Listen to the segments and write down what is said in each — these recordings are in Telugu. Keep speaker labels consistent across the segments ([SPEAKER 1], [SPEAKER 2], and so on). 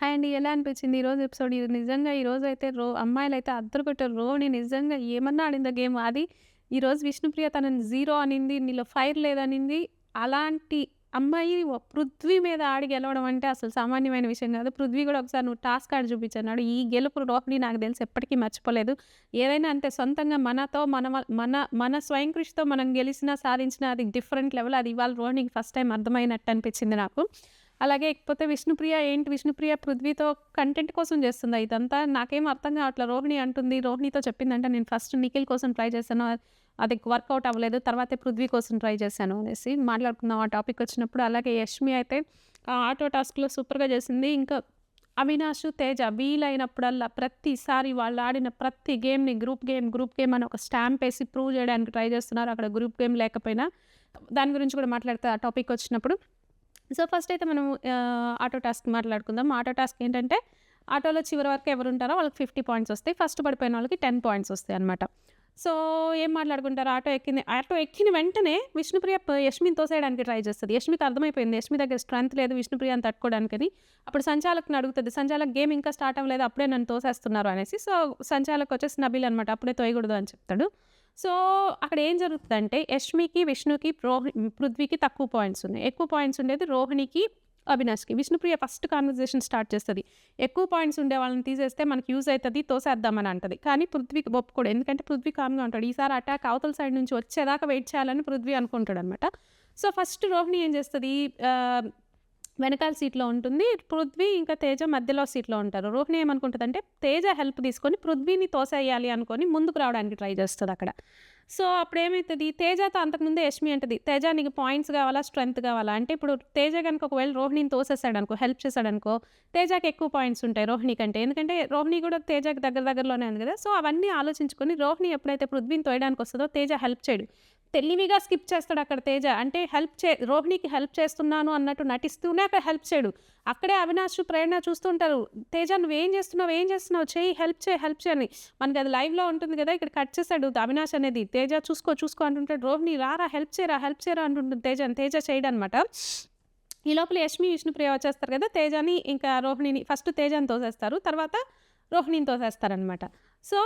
[SPEAKER 1] హాయ్ అండి ఎలా అనిపించింది ఈరోజు ఎపిసోడ్ నిజంగా ఈరోజు అయితే రో అమ్మాయిలు అయితే రో రోని నిజంగా ఏమన్నా ఆడిందా గేమ్ అది ఈరోజు విష్ణుప్రియ తనని జీరో అనింది నీలో ఫైర్ లేదనింది అలాంటి అమ్మాయి పృథ్వీ మీద ఆడి గెలవడం అంటే అసలు సామాన్యమైన విషయం కాదు పృథ్వీ కూడా ఒకసారి నువ్వు టాస్క్ ఆడి చూపించాడు ఈ గెలుపు రోహిణి నాకు తెలిసి ఎప్పటికీ మర్చిపోలేదు ఏదైనా అంతే సొంతంగా మనతో మన మన మన స్వయం కృషితో మనం గెలిచినా సాధించినా అది డిఫరెంట్ లెవెల్ అది ఇవాళ రోహిణికి ఫస్ట్ టైం అర్థమైనట్టు అనిపించింది నాకు అలాగే ఇకపోతే విష్ణుప్రియ ఏంటి విష్ణుప్రియ పృథ్వీతో కంటెంట్ కోసం చేస్తుందా ఇదంతా నాకేం అర్థం కావట్లే రోహిణి అంటుంది రోహిణితో చెప్పిందంటే నేను ఫస్ట్ నిఖిల్ కోసం ట్రై చేశాను అది వర్కౌట్ అవ్వలేదు తర్వాతే పృథ్వీ కోసం ట్రై చేశాను అనేసి మాట్లాడుకుందాం ఆ టాపిక్ వచ్చినప్పుడు అలాగే యష్మి అయితే ఆటో టాస్క్లో సూపర్గా చేసింది ఇంకా అవినాష్ తేజ వీలైనప్పుడల్లా ప్రతిసారి వాళ్ళు ఆడిన ప్రతి గేమ్ని గ్రూప్ గేమ్ గ్రూప్ గేమ్ అని ఒక స్టాంప్ వేసి ప్రూవ్ చేయడానికి ట్రై చేస్తున్నారు అక్కడ గ్రూప్ గేమ్ లేకపోయినా దాని గురించి కూడా మాట్లాడితే ఆ టాపిక్ వచ్చినప్పుడు సో ఫస్ట్ అయితే మనం ఆటో టాస్క్ మాట్లాడుకుందాం ఆటో టాస్క్ ఏంటంటే ఆటోలో చివరి వరకు ఎవరు ఉంటారో వాళ్ళకి ఫిఫ్టీ పాయింట్స్ వస్తాయి ఫస్ట్ పడిపోయిన వాళ్ళకి టెన్ పాయింట్స్ వస్తాయి అనమాట సో ఏం మాట్లాడుకుంటారు ఆటో ఎక్కింది ఆటో ఎక్కిన వెంటనే విష్ణుప్రియ యష్మిని తోసేయడానికి ట్రై చేస్తుంది యష్మికి అర్థమైపోయింది యష్మి దగ్గర స్ట్రెంత్ లేదు విష్ణుప్రియని తట్టుకోవడానికని అప్పుడు సంచాలకుని అడుగుతుంది సంచాలక్ గేమ్ ఇంకా స్టార్ట్ అవ్వలేదు అప్పుడే నన్ను తోసేస్తున్నారు అనేసి సో సంచాలకు వచ్చేసి నబీల్ అనమాట అప్పుడే తోయకూడదు అని చెప్తాడు సో అక్కడ ఏం జరుగుతుందంటే యష్మికి విష్ణుకి రోహి పృథ్వీకి తక్కువ పాయింట్స్ ఉన్నాయి ఎక్కువ పాయింట్స్ ఉండేది రోహిణికి అవినాష్కి విష్ణుప్రియ ఫస్ట్ కాన్వర్జేషన్ స్టార్ట్ చేస్తుంది ఎక్కువ పాయింట్స్ ఉండే వాళ్ళని తీసేస్తే మనకి యూజ్ అవుతుంది తోసేద్దామని అంటది కానీ పృథ్వీకి ఒప్పుకోడు ఎందుకంటే పృథ్వీ కామ్గా ఉంటాడు ఈసారి అటాక్ అవతల సైడ్ నుంచి వచ్చేదాకా వెయిట్ చేయాలని పృథ్వీ అనుకుంటాడు అనమాట సో ఫస్ట్ రోహిణి ఏం చేస్తుంది వెనకాల సీట్లో ఉంటుంది పృథ్వీ ఇంకా తేజ మధ్యలో సీట్లో ఉంటారు రోహిణి అంటే తేజ హెల్ప్ తీసుకొని పృథ్వీని తోసేయాలి అనుకొని ముందుకు రావడానికి ట్రై చేస్తుంది అక్కడ సో అప్పుడు ఏమవుతుంది తేజతో అంతకుముందే యష్మి అంటది తేజ నీకు పాయింట్స్ కావాలా స్ట్రెంత్ కావాలా అంటే ఇప్పుడు తేజ కనుక ఒకవేళ రోహిణిని తోసేసాడు అనుకో హెల్ప్ చేశాడు అనుకో తేజకి ఎక్కువ పాయింట్స్ ఉంటాయి రోహిణి కంటే ఎందుకంటే రోహిణి కూడా తేజకి దగ్గర దగ్గరలోనే ఉంది కదా సో అవన్నీ ఆలోచించుకొని రోహిణి ఎప్పుడైతే పృథ్వీని తోయడానికి వస్తుందో తేజ హెల్ప్ చేయడు తెలివిగా స్కిప్ చేస్తాడు అక్కడ తేజ అంటే హెల్ప్ చే రోహిణికి హెల్ప్ చేస్తున్నాను అన్నట్టు నటిస్తూనే అక్కడ హెల్ప్ చేయడు అక్కడే అవినాష్ ప్రేరణ చూస్తుంటారు తేజ నువ్వేం చేస్తున్నావు ఏం చేస్తున్నావు చేయి హెల్ప్ చేయి హెల్ప్ చేయని మనకి అది లైవ్లో ఉంటుంది కదా ఇక్కడ కట్ చేశాడు అవినాష్ అనేది తేజ చూసుకో చూసుకో అంటుంటాడు రోహిణి రారా హెల్ప్ చేయరా హెల్ప్ చేయరా అంటుంటుంది తేజ తేజ చేయడనమాట ఈ లోపల యష్మి విష్ణుప్రియ వచ్చేస్తారు కదా తేజాని ఇంకా రోహిణిని ఫస్ట్ తేజాని తోసేస్తారు తర్వాత రోహిణిని తోసేస్తారనమాట సో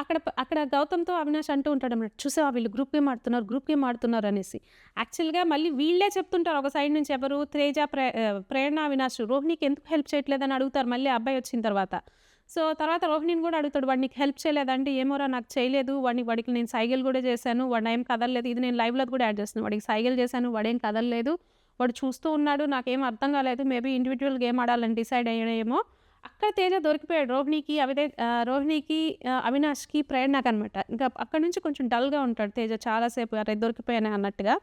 [SPEAKER 1] అక్కడ అక్కడ గౌతమ్తో అవినాష్ అంటూ ఉంటాడు అన్నమాట చూసావా వీళ్ళు గ్రూప్ గేమ్ ఆడుతున్నారు గ్రూప్ గేమ్ ఆడుతున్నారు అనేసి యాక్చువల్గా మళ్ళీ వీళ్ళే చెప్తుంటారు ఒక సైడ్ నుంచి ఎవరు త్రేజ ప్రే ప్రేరణ అవినాష్ రోహిణికి ఎందుకు హెల్ప్ చేయట్లేదని అడుగుతారు మళ్ళీ అబ్బాయి వచ్చిన తర్వాత సో తర్వాత రోహిణిని కూడా అడుగుతాడు వాడిని హెల్ప్ చేయలేదంటే ఏమోరా నాకు చేయలేదు వాడిని వాడికి నేను సైకిల్ కూడా చేశాను వాడిని ఏం కదలలేదు ఇది నేను లైవ్లో కూడా యాడ్ చేస్తున్నాను వాడికి సైకిల్ చేశాను వాడేం కదలలేదు వాడు చూస్తూ ఉన్నాడు నాకేం అర్థం కాలేదు మేబీ ఇండివిజువల్ గేమ్ ఆడాలని డిసైడ్ అయ్యేమో అక్కడ తేజ దొరికిపోయాడు రోహిణికి అవిదే రోహిణికి అవినాష్కి ప్రేరణకు అనమాట ఇంకా అక్కడ నుంచి కొంచెం డల్గా ఉంటాడు తేజ చాలాసేపు అరే దొరికిపోయాను అన్నట్టుగా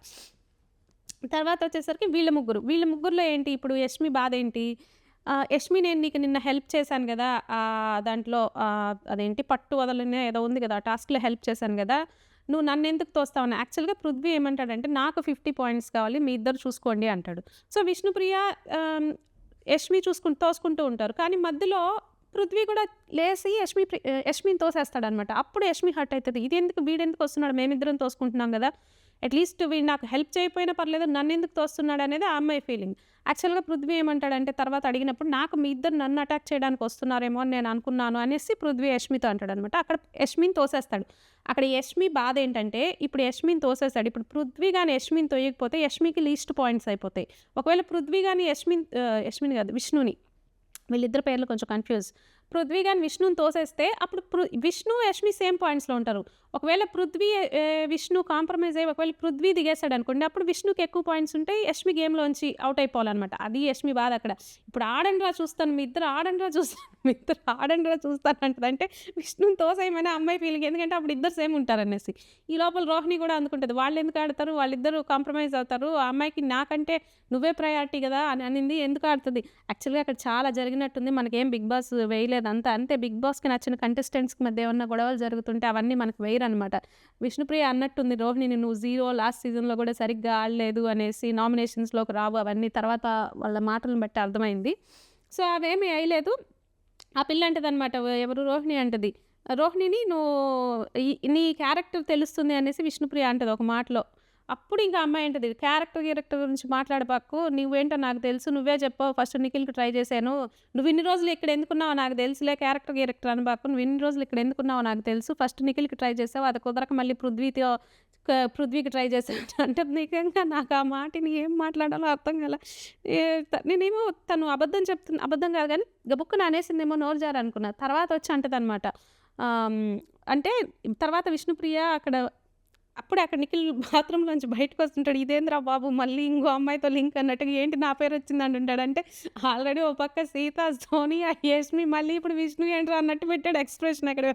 [SPEAKER 1] తర్వాత వచ్చేసరికి వీళ్ళ ముగ్గురు వీళ్ళ ముగ్గురులో ఏంటి ఇప్పుడు యష్మి బాధ ఏంటి యష్మి నేను నీకు నిన్న హెల్ప్ చేశాను కదా దాంట్లో అదేంటి పట్టు వదలనే ఏదో ఉంది కదా టాస్క్లో హెల్ప్ చేశాను కదా నువ్వు నన్ను ఎందుకు తోస్తావు యాక్చువల్గా పృథ్వీ ఏమంటాడంటే నాకు ఫిఫ్టీ పాయింట్స్ కావాలి మీ ఇద్దరు చూసుకోండి అంటాడు సో విష్ణుప్రియ యష్మి చూసుకుంటూ తోసుకుంటూ ఉంటారు కానీ మధ్యలో పృథ్వీ కూడా లేసి యష్మి యష్మిని తోసేస్తాడనమాట అప్పుడు యష్మి హర్ట్ అవుతుంది ఇది ఎందుకు వీడెందుకు వస్తున్నాడు మేమిద్దరం తోసుకుంటున్నాం కదా అట్లీస్ట్ వీడు నాకు హెల్ప్ చేయకపోయినా పర్లేదు నన్ను ఎందుకు తోస్తున్నాడు అనేది ఆ అమ్మాయి ఫీలింగ్ యాక్చువల్గా పృథ్వీ ఏమంటాడంటే తర్వాత అడిగినప్పుడు నాకు మీ ఇద్దరు నన్ను అటాక్ చేయడానికి వస్తున్నారేమో అని నేను అనుకున్నాను అనేసి పృథ్వీ యష్మితో అంటాడు అనమాట అక్కడ యష్మిని తోసేస్తాడు అక్కడ యష్మి బాధ ఏంటంటే ఇప్పుడు యష్మిని తోసేస్తాడు ఇప్పుడు పృథ్వీ కానీ యష్మిని తోయకపోతే యష్మికి లీస్ట్ పాయింట్స్ అయిపోతాయి ఒకవేళ పృథ్వీ కానీ యష్మిన్ యష్మిని కాదు విష్ణుని వీళ్ళిద్దరు పేర్లు కొంచెం కన్ఫ్యూజ్ పృథ్వీ కానీ విష్ణుని తోసేస్తే అప్పుడు పృ విష్ణు యష్మి సేమ్ పాయింట్స్లో ఉంటారు ఒకవేళ పృథ్వీ విష్ణు కాంప్రమైజ్ అయ్యి ఒకవేళ పృథ్వీ దిగేస్తాడు అనుకోండి అప్పుడు విష్ణుకి ఎక్కువ పాయింట్స్ ఉంటాయి యష్మి గేమ్లోంచి అవుట్ అయిపోవాలన్నమాట అది యష్మి బాధ అక్కడ ఇప్పుడు ఆడండ్రా చూస్తాను మీ ఇద్దరు ఆడండ్రా చూస్తాను మీ ఇద్దరు ఆడండ్రా చూస్తాను అంటే విష్ణుని తోసేయమని అమ్మాయి ఫీలింగ్ ఎందుకంటే అప్పుడు ఇద్దరు సేమ్ ఉంటారనేసి ఈ లోపల రోహిణి కూడా అందుకుంటుంది వాళ్ళు ఎందుకు ఆడతారు వాళ్ళిద్దరూ కాంప్రమైజ్ అవుతారు ఆ అమ్మాయికి నాకంటే నువ్వే ప్రయారిటీ కదా అని అనింది ఎందుకు ఆడుతుంది యాక్చువల్గా అక్కడ చాలా జరిగినట్టుంది మనకేం బిగ్ బాస్ వేయలేదు అంత అంతే బిగ్ బాస్కి నచ్చిన కంటెస్టెంట్స్కి మధ్య ఏమన్నా గొడవలు జరుగుతుంటే అవన్నీ మనకు వేయరు అనమాట విష్ణుప్రియ అన్నట్టుంది రోహిణిని నువ్వు జీరో లాస్ట్ సీజన్లో కూడా సరిగ్గా ఆడలేదు అనేసి నామినేషన్స్లోకి రావు అవన్నీ తర్వాత వాళ్ళ మాటలను బట్టి అర్థమైంది సో అవేమీ అయ్యలేదు ఆ పిల్ల అంటదనమాట ఎవరు రోహిణి అంటది రోహిణిని నువ్వు నీ క్యారెక్టర్ తెలుస్తుంది అనేసి విష్ణుప్రియ అంటది ఒక మాటలో అప్పుడు ఇంకా అమ్మాయి ఏంటది క్యారెక్టర్ క్యారెక్టర్ గురించి మాట్లాడబాకు నువ్వేంటో నాకు తెలుసు నువ్వే చెప్పావు ఫస్ట్ నిఖిల్కి ట్రై చేశాను నువ్వు ఇన్ని రోజులు ఇక్కడ ఎందుకున్నావు నాకు తెలుసులే క్యారెక్టర్ క్యారెక్టర్ అనబాకు నువ్వు ఇన్ని రోజులు ఇక్కడ ఎందుకున్నావో నాకు తెలుసు ఫస్ట్ నిఖిల్కి ట్రై చేసావు అది కుదరక మళ్ళీ పృథ్వీతో పృథ్వీకి ట్రై చేశాను అంటే నిజంగా నాకు ఆ మాటని ఏం మాట్లాడాలో అర్థం కాల నేనేమో తను అబద్ధం చెప్తున్నా అబద్ధం కాదు కానీ గబుక్కున అనేసిందేమో నోరు జారనుకున్నా తర్వాత వచ్చి అంటదనమాట అంటే తర్వాత విష్ణుప్రియ అక్కడ అప్పుడు అక్కడ నిఖిల్ బాత్రూంలోంచి బయటకు వస్తుంటాడు ఇదేంద్రా బాబు మళ్ళీ ఇంకో అమ్మాయితో లింక్ అన్నట్టుగా ఏంటి నా పేరు వచ్చింది ఉంటాడు అంటే ఆల్రెడీ ఓ పక్క సీత ధోని యష్మి మళ్ళీ ఇప్పుడు విష్ణు ఏంట్రా అన్నట్టు పెట్టాడు ఎక్స్ప్రెషన్ అక్కడ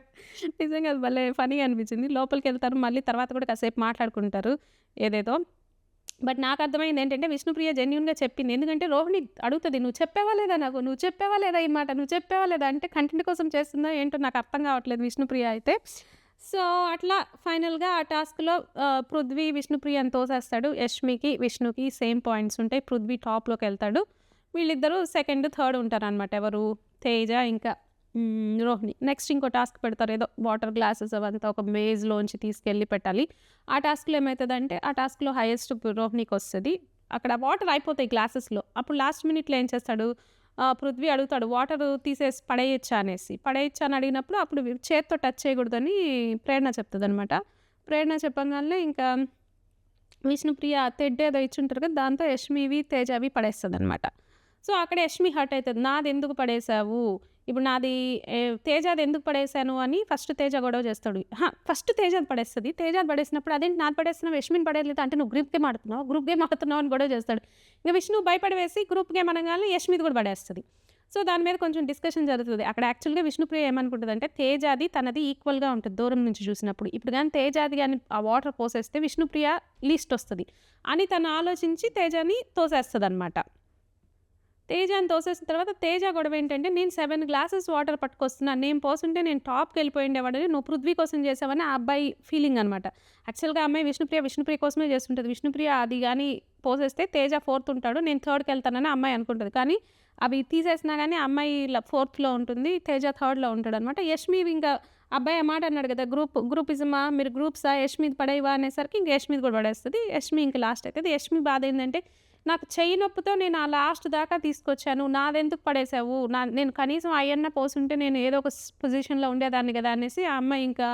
[SPEAKER 1] నిజంగా అది భలే ఫనీ అనిపించింది లోపలికి వెళ్తారు మళ్ళీ తర్వాత కూడా కాసేపు మాట్లాడుకుంటారు ఏదేదో బట్ నాకు అర్థమైంది ఏంటంటే విష్ణుప్రియ జెన్యున్గా చెప్పింది ఎందుకంటే రోహిణి అడుగుతుంది నువ్వు చెప్పేవా లేదా నాకు నువ్వు చెప్పేవా లేదా ఈ మాట నువ్వు చెప్పేవా లేదా అంటే కంటెంట్ కోసం చేస్తుందా ఏంటో నాకు అర్థం కావట్లేదు విష్ణుప్రియ అయితే సో అట్లా ఫైనల్గా ఆ టాస్క్లో పృథ్వీ విష్ణుప్రియని తోసేస్తాడు యష్మికి విష్ణుకి సేమ్ పాయింట్స్ ఉంటాయి పృథ్వీ టాప్లోకి వెళ్తాడు వీళ్ళిద్దరూ సెకండ్ థర్డ్ ఉంటారనమాట ఎవరు తేజ ఇంకా రోహిణి నెక్స్ట్ ఇంకో టాస్క్ పెడతారు ఏదో వాటర్ గ్లాసెస్ అవంతా ఒక మేజ్లోంచి తీసుకెళ్ళి పెట్టాలి ఆ టాస్క్లో ఏమవుతుందంటే ఆ టాస్క్లో హైయెస్ట్ రోహిణికి వస్తుంది అక్కడ వాటర్ అయిపోతాయి గ్లాసెస్లో అప్పుడు లాస్ట్ మినిట్లో ఏం చేస్తాడు పృథ్వీ అడుగుతాడు వాటర్ తీసేసి పడేయచ్చా అనేసి పడేయచ్చా అని అడిగినప్పుడు అప్పుడు చేత్తో టచ్ చేయకూడదని ప్రేరణ చెప్తుంది అనమాట ప్రేరణ చెప్పగానే ఇంకా విష్ణుప్రియ తెడ్డు ఏదో ఉంటారు కదా దాంతో యష్మివి తేజవి పడేస్తుంది అనమాట సో అక్కడ యష్మి హర్ట్ అవుతుంది నాది ఎందుకు పడేసావు ఇప్పుడు నాది తేజాది ఎందుకు పడేశాను అని ఫస్ట్ తేజ గొడవ చేస్తాడు ఫస్ట్ తేజాది పడేస్తుంది తేజాది పడేసినప్పుడు అదేంటి నాది పడేస్తున్నా విష్మిని పడేయలేదు అంటే నువ్వు గ్రూప్ గేమ్ ఆడుతున్నావు గ్రూప్ గేమ్ ఆడుతున్నావు అని గొడవ చేస్తాడు ఇంకా విష్ణు భయపడవేసి గ్రూప్ గేమ్ అనగానే యష్మిది కూడా పడేస్తుంది సో దాని మీద కొంచెం డిస్కషన్ జరుగుతుంది అక్కడ యాక్చువల్గా విష్ణుప్రియ ఏమనుకుంటుంది అంటే తేజాది తనది ఈక్వల్గా ఉంటుంది దూరం నుంచి చూసినప్పుడు ఇప్పుడు కానీ తేజాది కానీ ఆ వాటర్ పోసేస్తే విష్ణుప్రియ లీస్ట్ వస్తుంది అని తను ఆలోచించి తేజాని తోసేస్తుంది అనమాట తేజ అని తోసేసిన తర్వాత తేజ గొడవ ఏంటంటే నేను సెవెన్ గ్లాసెస్ వాటర్ పట్టుకొస్తున్నాను నేను పోసుంటే నేను టాప్కి వెళ్ళిపోయి ఉండేవాడిని నువ్వు పృథ్వీ కోసం చేసావని ఆ అబ్బాయి ఫీలింగ్ అనమాట యాక్చువల్గా అమ్మాయి విష్ణుప్రియ విష్ణుప్రియ కోసమే చేస్తుంటుంది విష్ణుప్రియ అది కానీ పోసేస్తే తేజ ఫోర్త్ ఉంటాడు నేను థర్డ్కి వెళ్తానని అమ్మాయి అనుకుంటుంది కానీ అవి తీసేసినా కానీ అమ్మాయి ఫోర్త్లో ఉంటుంది తేజ థర్డ్లో ఉంటాడు అనమాట యష్మి ఇంకా అబ్బాయి మాట అన్నాడు కదా గ్రూప్ గ్రూప్ ఇజమా మీరు గ్రూప్సా యష్మి పడేవా అనేసరికి ఇంక యష్మి కూడా పడేస్తుంది యష్మి ఇంక లాస్ట్ అవుతుంది యష్మి బాధ ఏంటంటే నాకు చెయ్యి నొప్పితో నేను ఆ లాస్ట్ దాకా తీసుకొచ్చాను నాదెందుకు పడేసావు నా నేను కనీసం అయ్యన్న పోసుంటే నేను ఏదో ఒక పొజిషన్లో ఉండేదాన్ని కదా అనేసి ఆ అమ్మాయి ఇంకా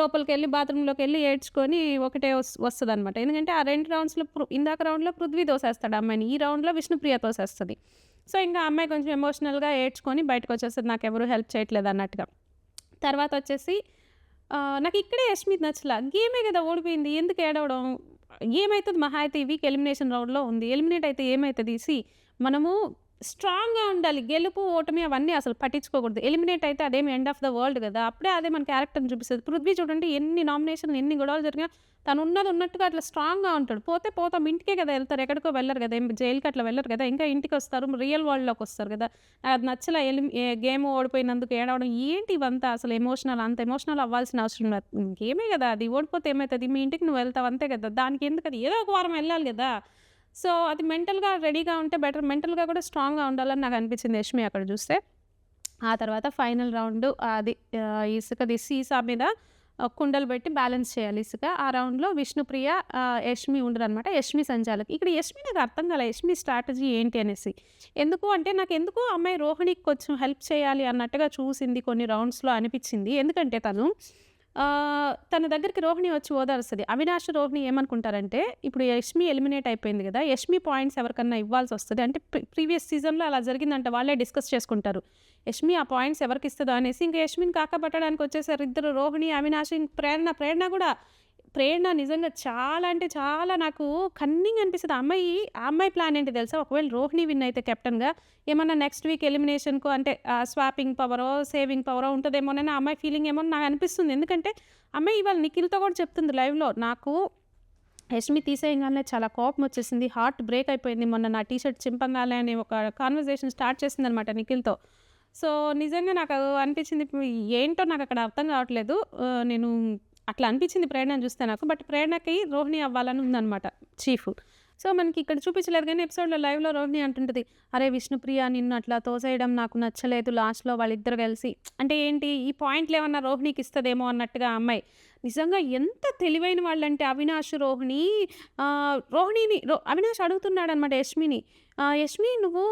[SPEAKER 1] లోపలికి వెళ్ళి బాత్రూంలోకి వెళ్ళి ఏడ్చుకొని ఒకటే వస్తుంది అనమాట ఎందుకంటే ఆ రెండు రౌండ్స్లో ఇందాక రౌండ్లో పృథ్వీ దోసేస్తాడు అమ్మాయిని ఈ రౌండ్లో విష్ణుప్రియ తోసేస్తుంది సో ఇంకా అమ్మాయి కొంచెం ఎమోషనల్గా ఏడ్చుకొని బయటకు వచ్చేస్తుంది నాకు ఎవరు హెల్ప్ చేయట్లేదు అన్నట్టుగా తర్వాత వచ్చేసి నాకు ఇక్కడే యశ్మిత్ నచ్చలా గేమే కదా ఓడిపోయింది ఎందుకు ఏడవడం ఏమవుతుంది మహా అయితే వీక్ ఎలిమినేషన్ రౌండ్లో ఉంది ఎలిమినేట్ అయితే ఏమవుతుంది సి మనము స్ట్రాంగ్గా ఉండాలి గెలుపు ఓటమి అవన్నీ అసలు పట్టించుకోకూడదు ఎలిమినేట్ అయితే అదేమి ఎండ్ ఆఫ్ ద వరల్డ్ కదా అప్పుడే అదే మన క్యారెక్టర్ని చూపిస్తుంది పృథ్వీ చూడండి ఎన్ని నామినేషన్లు ఎన్ని గొడవలు జరిగినా తను ఉన్నది ఉన్నట్టుగా అట్లా స్ట్రాంగ్గా ఉంటాడు పోతే పోతాం ఇంటికే కదా వెళ్తారు ఎక్కడికో వెళ్ళరు కదా జైలుకి అట్లా వెళ్ళరు కదా ఇంకా ఇంటికి వస్తారు రియల్ వరల్డ్లోకి వస్తారు కదా అది నచ్చల ఎలిమి గేమ్ ఓడిపోయినందుకు ఏడవడం ఏంటి ఇవంతా అసలు ఎమోషనల్ అంత ఎమోషనల్ అవ్వాల్సిన అవసరం లేదు ఇంకేమే కదా అది ఓడిపోతే ఏమవుతుంది మీ ఇంటికి నువ్వు వెళ్తావు అంతే కదా దానికి ఎందుకు అది ఏదో ఒక వారం వెళ్ళాలి కదా సో అది మెంటల్గా రెడీగా ఉంటే బెటర్ మెంటల్గా కూడా స్ట్రాంగ్గా ఉండాలని నాకు అనిపించింది యష్మి అక్కడ చూస్తే ఆ తర్వాత ఫైనల్ రౌండ్ అది ఇసుకది సీసా మీద కుండలు పెట్టి బ్యాలెన్స్ చేయాలి ఇసుక ఆ రౌండ్లో విష్ణుప్రియ యష్మి ఉండరు అనమాట యష్మి సంచాలకి ఇక్కడ యష్మి నాకు అర్థం కాలే యష్మి స్ట్రాటజీ ఏంటి అనేసి ఎందుకు అంటే నాకు ఎందుకు అమ్మాయి రోహిణికి కొంచెం హెల్ప్ చేయాలి అన్నట్టుగా చూసింది కొన్ని రౌండ్స్లో అనిపించింది ఎందుకంటే తను తన దగ్గరికి రోహిణి వచ్చి ఓదారుస్తుంది అవినాష్ రోహిణి ఏమనుకుంటారంటే ఇప్పుడు యష్మి ఎలిమినేట్ అయిపోయింది కదా యష్మి పాయింట్స్ ఎవరికన్నా ఇవ్వాల్సి వస్తుంది అంటే ప్రీవియస్ సీజన్లో అలా జరిగిందంటే వాళ్ళే డిస్కస్ చేసుకుంటారు యష్మి ఆ పాయింట్స్ ఎవరికి ఇస్తుందో అనేసి ఇంకా యష్మిని కాకపట్టడానికి వచ్చేసారు ఇద్దరు రోహిణి అవినాష్ ప్రేరణ ప్రేరణ కూడా ప్రేరణ నిజంగా చాలా అంటే చాలా నాకు కన్నింగ్ అనిపిస్తుంది అమ్మాయి ఆ అమ్మాయి ప్లాన్ ఏంటి తెలుసా ఒకవేళ రోహిణి విన్ అయితే కెప్టెన్గా ఏమన్నా నెక్స్ట్ వీక్ ఎలిమినేషన్కు అంటే స్వాపింగ్ పవరో సేవింగ్ పవరో ఉంటుందేమోనైనా ఆ అమ్మాయి ఫీలింగ్ ఏమో నాకు అనిపిస్తుంది ఎందుకంటే అమ్మాయి ఇవాళ నిఖిల్తో కూడా చెప్తుంది లైవ్లో నాకు యష్మి తీసేయగానే చాలా కోపం వచ్చేసింది హార్ట్ బ్రేక్ అయిపోయింది మొన్న నా టీషర్ట్ చింపంగానే అని ఒక కాన్వర్జేషన్ స్టార్ట్ చేసింది అనమాట నిఖిల్తో సో నిజంగా నాకు అనిపించింది ఏంటో నాకు అక్కడ అర్థం కావట్లేదు నేను అట్లా అనిపించింది ప్రేరణ చూస్తే నాకు బట్ ప్రేరణకి రోహిణి అవ్వాలని ఉందనమాట చీఫ్ సో మనకి ఇక్కడ చూపించలేదు కానీ ఎపిసోడ్లో లైవ్లో రోహిణి అంటుంటుంది అరే విష్ణుప్రియ నిన్ను అట్లా తోసేయడం నాకు నచ్చలేదు లాస్ట్లో వాళ్ళిద్దరు కలిసి అంటే ఏంటి ఈ పాయింట్లు ఏమన్నా రోహిణికి ఇస్తుందేమో అన్నట్టుగా అమ్మాయి నిజంగా ఎంత తెలివైన వాళ్ళంటే అవినాష్ రోహిణి రోహిణిని రో అవినాష్ అడుగుతున్నాడు అనమాట యష్మిని యష్మి నువ్వు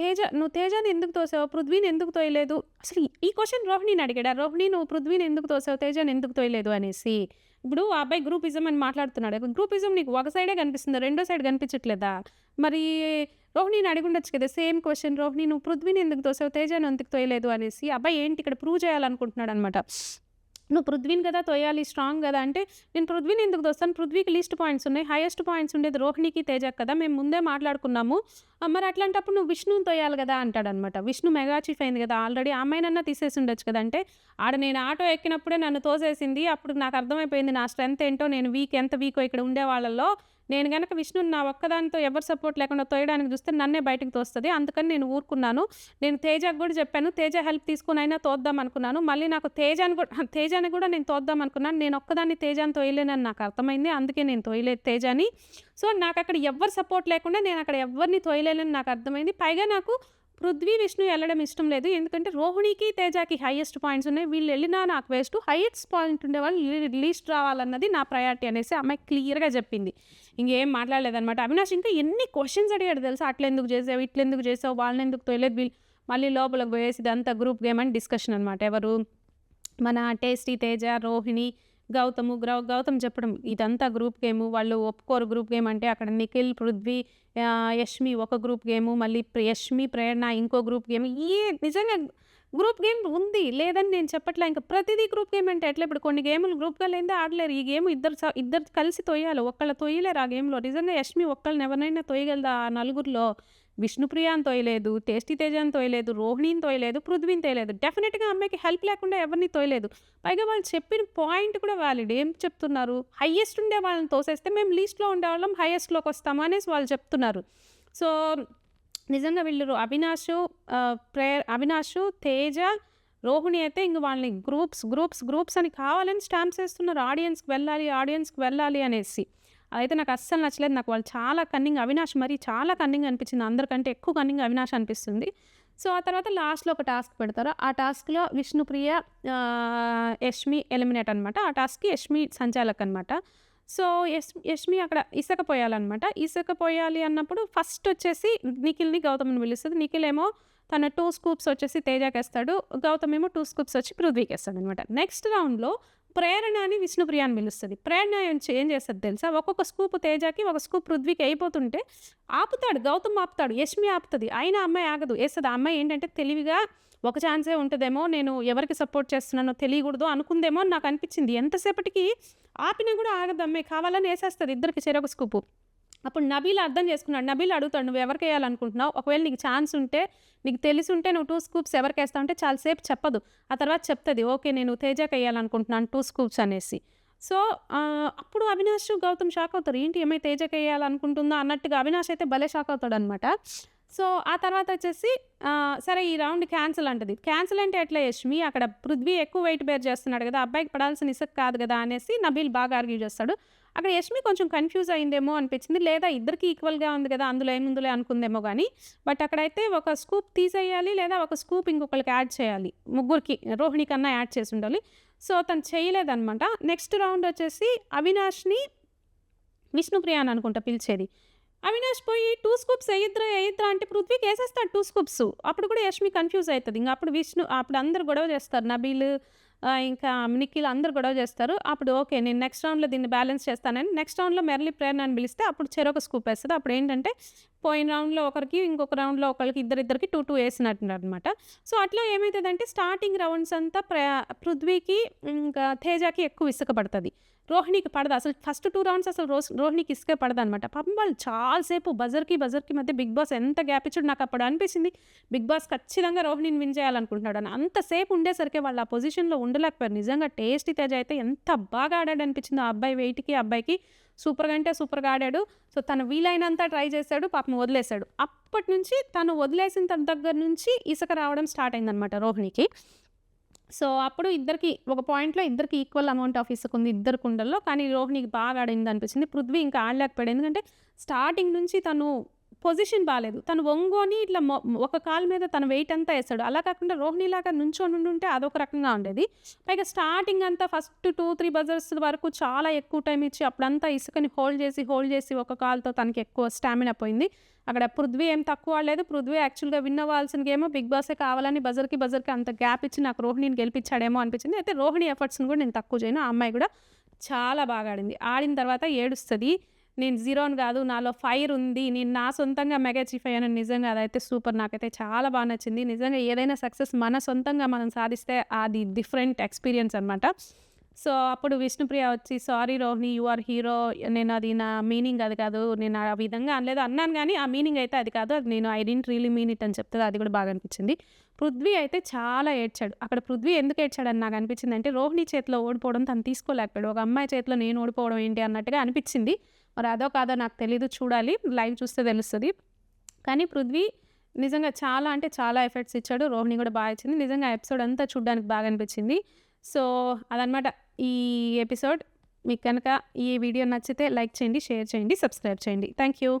[SPEAKER 1] తేజ నువ్వు తేజని ఎందుకు తోసావు పృథ్వీని ఎందుకు తోయలేదు అసలు ఈ క్వశ్చన్ రోహిణిని అడిగాడు రోహిణి నువ్వు పృథ్వీని ఎందుకు తోసావు తేజని ఎందుకు తోయలేదు అనేసి ఇప్పుడు ఆ అబ్బాయి గ్రూపిజం అని మాట్లాడుతున్నాడు గ్రూపిజం నీకు ఒక సైడే కనిపిస్తుంది రెండో సైడ్ కనిపించట్లేదా మరి రోహిణిని అడిగి ఉండొచ్చు కదా సేమ్ క్వశ్చన్ రోహిణి నువ్వు పృథ్వీని ఎందుకు తోసావు తేజను ఎందుకు తోయలేదు అనేసి అబ్బాయి ఏంటి ఇక్కడ ప్రూవ్ చేయాలనుకుంటున్నాడు అనమాట నువ్వు పృథ్వీని కదా తోయాలి స్ట్రాంగ్ కదా అంటే నేను పృథ్వీని ఎందుకు దోస్తాను పృథ్వీకి లీస్ట్ పాయింట్స్ ఉన్నాయి హైయెస్ట్ పాయింట్స్ ఉండేది రోహిణికి తేజక్ కదా మేము ముందే మాట్లాడుకున్నాము మరి అట్లాంటప్పుడు నువ్వు విష్ణుని తోయాలి కదా అంటాడనమాట విష్ణు మెగా చీఫ్ అయింది కదా ఆల్రెడీ అమ్మాయినన్నా తీసేసి ఉండొచ్చు కదా అంటే ఆడ నేను ఆటో ఎక్కినప్పుడే నన్ను తోసేసింది అప్పుడు నాకు అర్థమైపోయింది నా స్ట్రెంత్ ఏంటో నేను వీక్ ఎంత వీకో ఇక్కడ ఉండే వాళ్ళల్లో నేను కనుక విష్ణుని నా ఒక్కదానితో ఎవరు సపోర్ట్ లేకుండా తోయడానికి చూస్తే నన్నే బయటకు తోస్తుంది అందుకని నేను ఊరుకున్నాను నేను తేజకు కూడా చెప్పాను తేజ హెల్ప్ తీసుకుని అయినా తోద్దాం అనుకున్నాను మళ్ళీ నాకు తేజాని కూడా తేజాని కూడా నేను తోద్దాం అనుకున్నాను నేను ఒక్కదాన్ని తేజాని తోయలేనని నాకు అర్థమైంది అందుకే నేను తోయలేదు తేజాని సో నాకు అక్కడ ఎవరు సపోర్ట్ లేకుండా నేను అక్కడ ఎవరిని తోయలేనని నాకు అర్థమైంది పైగా నాకు పృథ్వీ విష్ణు వెళ్ళడం ఇష్టం లేదు ఎందుకంటే రోహిణికి తేజాకి హైయెస్ట్ పాయింట్స్ ఉన్నాయి వీళ్ళు వెళ్ళినా నాకు వేస్ట్ హైయెస్ట్ పాయింట్ ఉండే వాళ్ళు లీస్ట్ రావాలన్నది నా ప్రయారిటీ అనేసి అమ్మాయి క్లియర్గా చెప్పింది ఇంకేం మాట్లాడలేదనమాట అవినాష్ ఇంకా ఎన్ని క్వశ్చన్స్ అడిగాడు తెలుసా అట్లా ఎందుకు చేసావు ఇట్లా ఎందుకు చేసావు వాళ్ళని ఎందుకు తోయలేదు వీళ్ళు మళ్ళీ లోపలికి పోయేసి ఇదంతా గ్రూప్ గేమ్ అని డిస్కషన్ అనమాట ఎవరు మన టేస్టీ తేజ రోహిణి గౌతము గ్రౌ గౌతమ్ చెప్పడం ఇదంతా గ్రూప్ గేమ్ వాళ్ళు ఒప్పుకోరు గ్రూప్ గేమ్ అంటే అక్కడ నిఖిల్ పృథ్వీ యష్మి ఒక గ్రూప్ గేము మళ్ళీ యష్మి ప్రేరణ ఇంకో గ్రూప్ గేమ్ ఈ నిజంగా గ్రూప్ గేమ్ ఉంది లేదని నేను చెప్పట్లే ఇంకా ప్రతిదీ గ్రూప్ గేమ్ అంటే ఎట్లా ఇప్పుడు కొన్ని గేములు గ్రూప్గా లేదా ఆడలేరు ఈ గేమ్ ఇద్దరు ఇద్దరు కలిసి తొయ్యాలి ఒక్కళ్ళ తొయ్యలేరు ఆ గేమ్లో నిజంగా యష్మి ఒక్కళ్ళని ఎవరినైనా తొయ్యగలదా ఆ నలుగురిలో విష్ణుప్రియాని తోయలేదు టేస్టీ అని తోయలేదు రోహిణిని తోయలేదు పృథ్వీని తోయలేదు డెఫినెట్గా అమ్మాయికి హెల్ప్ లేకుండా ఎవరిని తోయలేదు పైగా వాళ్ళు చెప్పిన పాయింట్ కూడా వ్యాలిడ్ ఏం చెప్తున్నారు హయ్యెస్ట్ ఉండే వాళ్ళని తోసేస్తే మేము లీస్ట్లో ఉండేవాళ్ళం హయ్యెస్ట్లోకి వస్తాము అనేసి వాళ్ళు చెప్తున్నారు సో నిజంగా వీళ్ళు అవినాష్ ప్రేయర్ అవినాష్ తేజ రోహిణి అయితే ఇంక వాళ్ళని గ్రూప్స్ గ్రూప్స్ గ్రూప్స్ అని కావాలని స్టాంప్స్ వేస్తున్నారు ఆడియన్స్కి వెళ్ళాలి ఆడియన్స్కి వెళ్ళాలి అనేసి అయితే నాకు అస్సలు నచ్చలేదు నాకు వాళ్ళు చాలా కన్నింగ్ అవినాష్ మరి చాలా కన్నింగ్ అనిపించింది అందరికంటే ఎక్కువ కన్నింగ్ అవినాష్ అనిపిస్తుంది సో ఆ తర్వాత లాస్ట్లో ఒక టాస్క్ పెడతారు ఆ టాస్క్లో విష్ణుప్రియ యష్మి ఎలిమినేట్ అనమాట ఆ టాస్క్కి యష్మి సంచాలక్ అనమాట సో యష్ యష్మి అక్కడ ఇసకపోయాలన్నమాట ఇసకపోయాలి అన్నప్పుడు ఫస్ట్ వచ్చేసి నిఖిల్ని గౌతమ్ని పిలుస్తుంది నిఖిల్ ఏమో తన టూ స్కూప్స్ వచ్చేసి తేజాకేస్తాడు గౌతమ్ ఏమో టూ స్కూప్స్ వచ్చి పృథ్వీకి అనమాట నెక్స్ట్ రౌండ్లో ప్రేరణ అని విష్ణుప్రియ పిలుస్తుంది ప్రేరణ ఏం చేస్తుంది తెలుసా ఒక్కొక్క స్కూప్ తేజకి ఒక స్కూప్ పృథ్వీకి అయిపోతుంటే ఆపుతాడు గౌతమ్ ఆపుతాడు యష్మి ఆపుతుంది అయినా అమ్మాయి ఆగదు వేస్తుంది అమ్మాయి ఏంటంటే తెలివిగా ఒక ఛాన్సే ఉంటుందేమో నేను ఎవరికి సపోర్ట్ చేస్తున్నానో తెలియకూడదు అనుకుందేమో నాకు అనిపించింది ఎంతసేపటికి ఆపినా కూడా ఆగదు అమ్మాయి కావాలని వేసేస్తుంది ఇద్దరికి చెరొక స్కూపు అప్పుడు నబీలు అర్థం చేసుకున్నాడు నబీలు అడుగుతాడు నువ్వు ఎవరికి వేయాలనుకుంటున్నావు ఒకవేళ నీకు ఛాన్స్ ఉంటే నీకు తెలిసి ఉంటే నువ్వు టూ స్కూప్స్ ఎవరికి వేస్తావు అంటే చాలాసేపు చెప్పదు ఆ తర్వాత చెప్తుంది ఓకే నేను తేజాకి వేయాలనుకుంటున్నాను టూ స్కూప్స్ అనేసి సో అప్పుడు అవినాష్ గౌతమ్ షాక్ అవుతారు ఏంటి ఏమై తేజకి వేయాలనుకుంటుందో అన్నట్టుగా అవినాష్ అయితే భలే షాక్ అవుతాడు అనమాట సో ఆ తర్వాత వచ్చేసి సరే ఈ రౌండ్ క్యాన్సిల్ అంటది క్యాన్సిల్ అంటే ఎట్లా యష్మి అక్కడ పృథ్వీ ఎక్కువ వెయిట్ బేర్ చేస్తున్నాడు కదా అబ్బాయికి పడాల్సిన ఇసుక కాదు కదా అనేసి నబీల్ బాగా ఆర్గ్యూ చేస్తాడు అక్కడ యష్మి కొంచెం కన్ఫ్యూజ్ అయిందేమో అనిపించింది లేదా ఇద్దరికి ఈక్వల్గా ఉంది కదా అందులో ఏముందులే అనుకుందేమో కానీ బట్ అక్కడైతే ఒక స్కూప్ తీసేయాలి లేదా ఒక స్కూప్ ఇంకొకరికి యాడ్ చేయాలి ముగ్గురికి రోహిణి కన్నా యాడ్ చేసి ఉండాలి సో తను చేయలేదనమాట నెక్స్ట్ రౌండ్ వచ్చేసి అవినాష్ని విష్ణుప్రియా అని అనుకుంటా పిలిచేది అవినాష్ పోయి టూ స్కూప్స్ ఎయిద్రా ఎయిద్రా అంటే పృథ్వీకి వేసేస్తాడు టూ స్కూప్స్ అప్పుడు కూడా యష్మి కన్ఫ్యూజ్ అవుతుంది ఇంకా అప్పుడు విష్ణు అప్పుడు అందరు గొడవ చేస్తారు నబీలు ఇంకా నిఖిల్ అందరు గొడవ చేస్తారు అప్పుడు ఓకే నేను నెక్స్ట్ రౌండ్లో దీన్ని బ్యాలెన్స్ చేస్తానని నెక్స్ట్ రౌండ్లో మెరళి ప్రేరణ అని పిలిస్తే అప్పుడు చెరొక స్కూప్ వేస్తుంది అప్పుడు ఏంటంటే పోయిన రౌండ్లో ఒకరికి ఇంకొక రౌండ్లో ఒకరికి ఇద్దరిద్దరికి టూ టూ వేసినట్టున్నారు అనమాట సో అట్లా ఏమవుతుందంటే స్టార్టింగ్ రౌండ్స్ అంతా ప్ర పృథ్వీకి ఇంకా తేజాకి ఎక్కువ విసుగపడుతుంది రోహిణికి పడదు అసలు ఫస్ట్ టూ రౌండ్స్ అసలు రోస్ రోహిణికి ఇసుకే పడదు అనమాట పాపం వాళ్ళు చాలాసేపు బజర్కి బజర్కి మధ్య బిగ్ బాస్ ఎంత గ్యాప్ ఇచ్చాడు నాకు అప్పుడు అనిపించింది బిగ్ బాస్ ఖచ్చితంగా రోహిణిని విన్ చేయాలనుకుంటున్నాడు అని అంతసేపు ఉండేసరికి వాళ్ళు ఆ పొజిషన్లో ఉండలేకపోయారు నిజంగా టేస్టీ తేజ అయితే ఎంత బాగా ఆడాడు అనిపించింది ఆ అబ్బాయి వెయిట్కి అబ్బాయికి సూపర్గా అంటే సూపర్గా ఆడాడు సో తను వీలైనంత ట్రై చేశాడు పాపం వదిలేశాడు అప్పటి నుంచి తను వదిలేసిన దగ్గర నుంచి ఇసుక రావడం స్టార్ట్ అయిందనమాట రోహిణికి సో అప్పుడు ఇద్దరికి ఒక పాయింట్లో ఇద్దరికి ఈక్వల్ అమౌంట్ ఆఫ్ ఇసుకుంది ఇద్దరు కుండల్లో కానీ రోహిణికి బాగా ఆడింది అనిపించింది పృథ్వీ ఇంకా ఆడలేకపోయాడు ఎందుకంటే స్టార్టింగ్ నుంచి తను పొజిషన్ బాగాలేదు తను వంగోని ఇట్లా ఒక కాల్ మీద తన వెయిట్ అంతా వేస్తాడు అలా కాకుండా రోహిణి లాగా నుంచొని ఉంటే అదొక రకంగా ఉండేది పైగా స్టార్టింగ్ అంతా ఫస్ట్ టూ త్రీ బజర్స్ వరకు చాలా ఎక్కువ టైం ఇచ్చి అప్పుడంతా ఇసుకని హోల్డ్ చేసి హోల్డ్ చేసి ఒక కాల్తో తనకి ఎక్కువ స్టామినా పోయింది అక్కడ పృథ్వీ ఏం తక్కువ లేదు పృథ్వీ యాక్చువల్గా విన్ అవ్వాల్సిన గేమో బిగ్ బాసే కావాలని బజర్కి బజర్కి అంత గ్యాప్ ఇచ్చి నాకు రోహిణిని గెలిపించాడేమో అనిపించింది అయితే రోహిణి ఎఫర్ట్స్ని కూడా నేను తక్కువ చేయను ఆ అమ్మాయి కూడా చాలా బాగా ఆడింది ఆడిన తర్వాత ఏడుస్తుంది నేను జీరోని కాదు నాలో ఫైర్ ఉంది నేను నా సొంతంగా మెగా అచీవ్ అయ్యాను నిజంగా అదైతే సూపర్ నాకైతే చాలా బాగా నచ్చింది నిజంగా ఏదైనా సక్సెస్ మన సొంతంగా మనం సాధిస్తే అది డిఫరెంట్ ఎక్స్పీరియన్స్ అనమాట సో అప్పుడు విష్ణుప్రియ వచ్చి sorry Rohini you are hero నేను అది నా మీనింగ్ అది కాదు నేను ఆ విధంగా అనలేదు అన్నాను కానీ ఆ మీనింగ్ అయితే అది కాదు అది నేను I didn't really mean it అని చెప్తుంది అది కూడా బాగా అనిపించింది పృథ్వీ అయితే చాలా ఏడ్చాడు అక్కడ పృథ్వీ ఎందుకు ఏడ్చాడని నాకు అనిపించింది అంటే రోహిణి చేతిలో ఓడిపోవడం తను తీసుకోలేకపోయాడు ఒక అమ్మాయి చేతిలో నేను ఓడిపోవడం ఏంటి అన్నట్టుగా అనిపించింది మరి అదో కాదో నాకు తెలీదు చూడాలి లైవ్ చూస్తే తెలుస్తుంది కానీ పృథ్వీ నిజంగా చాలా అంటే చాలా ఎఫర్ట్స్ ఇచ్చాడు రోహిణి కూడా బాగా ఇచ్చింది నిజంగా ఎపిసోడ్ అంతా చూడడానికి బాగా అనిపించింది సో అదనమాట ఈ ఎపిసోడ్ మీకు కనుక ఈ వీడియో నచ్చితే లైక్ చేయండి షేర్ చేయండి సబ్స్క్రైబ్ చేయండి థ్యాంక్ యూ